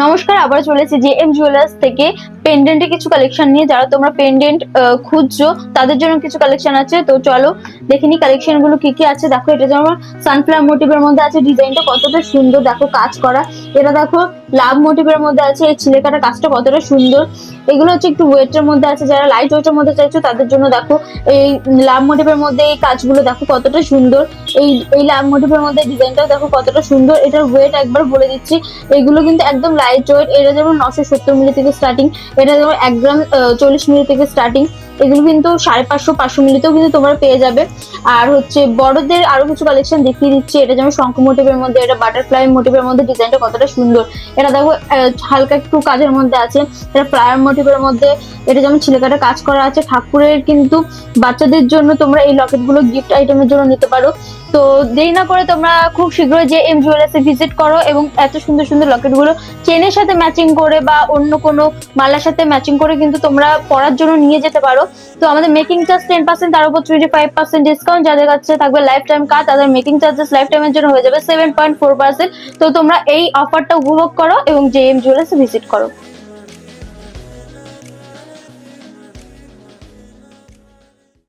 নমস্কার, আবার চলেছি যে এম জুয়েলার্স থেকে। পেন্ডেন্টে কিছু কালেকশন নিয়ে, যারা তোমরা পেন্ডেন্ট খুঁজছো, তাদের জন্য কিছু কালেকশন আছে। তো চলো, দেখে নি কালেকশনগুলো কি কি আছে। দেখো, এটা যেমন সানফ্লাওয়ার মোটিভের মধ্যে আছে ডিজাইনটা কতটা সুন্দর। দেখো, কাজ করা। এটা দেখো লাভ মোটিভের মধ্যে আছে, এই ছিলেকাটা কাজটা কতটা সুন্দর। এগুলো হচ্ছে একটু ওয়েটের মধ্যে আছে, যারা লাইট ওয়েটের মধ্যে চাইছো, তাদের জন্য দেখো, এই লাভ মোটিভের মধ্যে এই কাজগুলো দেখো কতটা সুন্দর। এই এই লাভ মোটিভের মধ্যে ডিজাইনটাও দেখো কতটা সুন্দর। এটার ওয়েট একবার বলে দিচ্ছি। এগুলো কিন্তু একদম লাইট ওয়েট এটা যেমন নশো সত্তর মিলি থেকে স্টার্টিং এটা যেমন এক গ্রাম চল্লিশ মিলি থেকে স্টার্টিং এগুলো কিন্তু সাড়ে পাঁচশো পাঁচশো মিলিতেও কিন্তু তোমরা পেয়ে যাবে। আর হচ্ছে বড়দের আরও কিছু কালেকশন দেখিয়ে দিচ্ছি। এটা যেমন শঙ্খ মোটিভের মধ্যে, এটা বাটারফ্লাই মোটিভের মধ্যে ডিজাইনটা কতটা সুন্দর। এটা দেখো হালকা একটু কাজের মধ্যে আছে। এটা ফ্লায়ার মোটিভের মধ্যে, এটা যেমন ছিলেকাটা কাজ করা আছে। ঠাকুরের কিন্তু বাচ্চাদের জন্য তোমরা এই লকেটগুলো গিফট আইটেমের জন্য নিতে পারো। তো দেরি না করে তোমরা খুব শীঘ্রই যে এম জুয়েলার্সে ভিজিট করো এবং এত সুন্দর সুন্দর লকেটগুলো চেনের সাথে ম্যাচিং করে বা অন্য কোনো মালার সাথে ম্যাচিং করে কিন্তু তোমরা পরার জন্য নিয়ে যেতে পারো। তো আমাদের মেকিং চার্জ টেন পার্সেন্ট তার উপর টোয়েন্টি ফাইভ পার্সেন্ট ডিসকাউন্ট যাদের কাছে থাকবে লাইফ টাইম কার্ড তাদের মেকিং চার্জেস লাইফ টাইমের জন্য হয়ে যাবে সেভেন পয়েন্ট ফোর পার্সেন্ট তো তোমরা এই অফারটা উপভোগ করো এবং জে এম জুয়েলার্স ভিজিট করো।